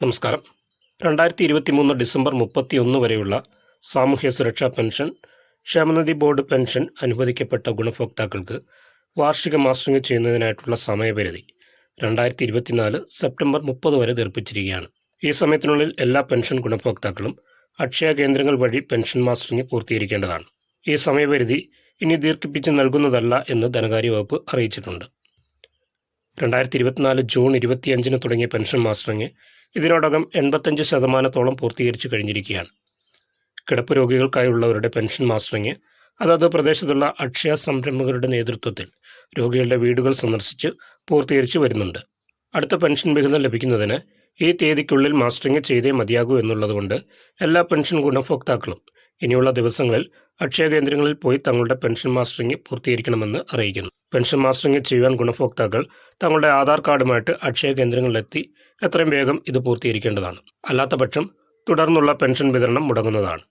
നമസ്കാരം. രണ്ടായിരത്തി ഇരുപത്തി മൂന്ന് ഡിസംബർ മുപ്പത്തി ഒന്ന് വരെയുള്ള സാമൂഹ്യ സുരക്ഷാ പെൻഷൻ ക്ഷേമനിധി ബോർഡ് പെൻഷൻ അനുവദിക്കപ്പെട്ട ഗുണഭോക്താക്കൾക്ക് വാർഷിക മാസ്റ്ററിംഗ് ചെയ്യുന്നതിനായിട്ടുള്ള സമയപരിധി രണ്ടായിരത്തി ഇരുപത്തിനാല് സെപ്റ്റംബർ മുപ്പത് വരെ ദീർപ്പിച്ചിരിക്കുകയാണ്. ഈ സമയത്തിനുള്ളിൽ എല്ലാ പെൻഷൻ ഗുണഭോക്താക്കളും അക്ഷയ കേന്ദ്രങ്ങൾ വഴി പെൻഷൻ മാസ്റ്ററിംഗ് പൂർത്തീകരിക്കേണ്ടതാണ്. ഈ സമയപരിധി ഇനി ദീർഘിപ്പിച്ച് നൽകുന്നതല്ല എന്ന് ധനകാര്യ വകുപ്പ് അറിയിച്ചിട്ടുണ്ട്. രണ്ടായിരത്തി ഇരുപത്തിനാല് ജൂൺ ഇരുപത്തിയഞ്ചിന് തുടങ്ങിയ പെൻഷൻ മാസ്റ്ററിംഗ് ഇതിനോടകം എൺപത്തഞ്ച് ശതമാനത്തോളം പൂർത്തീകരിച്ചു കഴിഞ്ഞിരിക്കുകയാണ്. കിടപ്പ് രോഗികൾക്കായുള്ളവരുടെ പെൻഷൻ മാസ്റ്ററിങ് അതത് പ്രദേശത്തുള്ള അക്ഷയ സംരംഭകരുടെ നേതൃത്വത്തിൽ രോഗികളുടെ വീടുകൾ സന്ദർശിച്ച് പൂർത്തീകരിച്ചു വരുന്നുണ്ട്. അടുത്ത പെൻഷൻ വിഹിതം ലഭിക്കുന്നതിന് ഈ തീയതിക്കുള്ളിൽ മാസ്റ്ററിങ് ചെയ്തേ മതിയാകൂ എന്നുള്ളതുകൊണ്ട് എല്ലാ പെൻഷൻ ഗുണഭോക്താക്കളും ഇനിയുള്ള ദിവസങ്ങളിൽ അക്ഷയ കേന്ദ്രങ്ങളിൽ പോയി തങ്ങളുടെ പെൻഷൻ മാസ്റ്ററിംഗ് പൂർത്തീകരിക്കണമെന്ന് അറിയിക്കുന്നു. പെൻഷൻ മാസ്റ്ററിംഗ് ചെയ്യുവാൻ ഗുണഭോക്താക്കൾ തങ്ങളുടെ ആധാർ കാർഡുമായിട്ട് അക്ഷയ കേന്ദ്രങ്ങളിലെത്തി എത്രയും വേഗം ഇത് പൂർത്തീകരിക്കേണ്ടതാണ്. അല്ലാത്തപക്ഷം തുടർന്നുള്ള പെൻഷൻ വിതരണം മുടങ്ങുന്നതാണ്.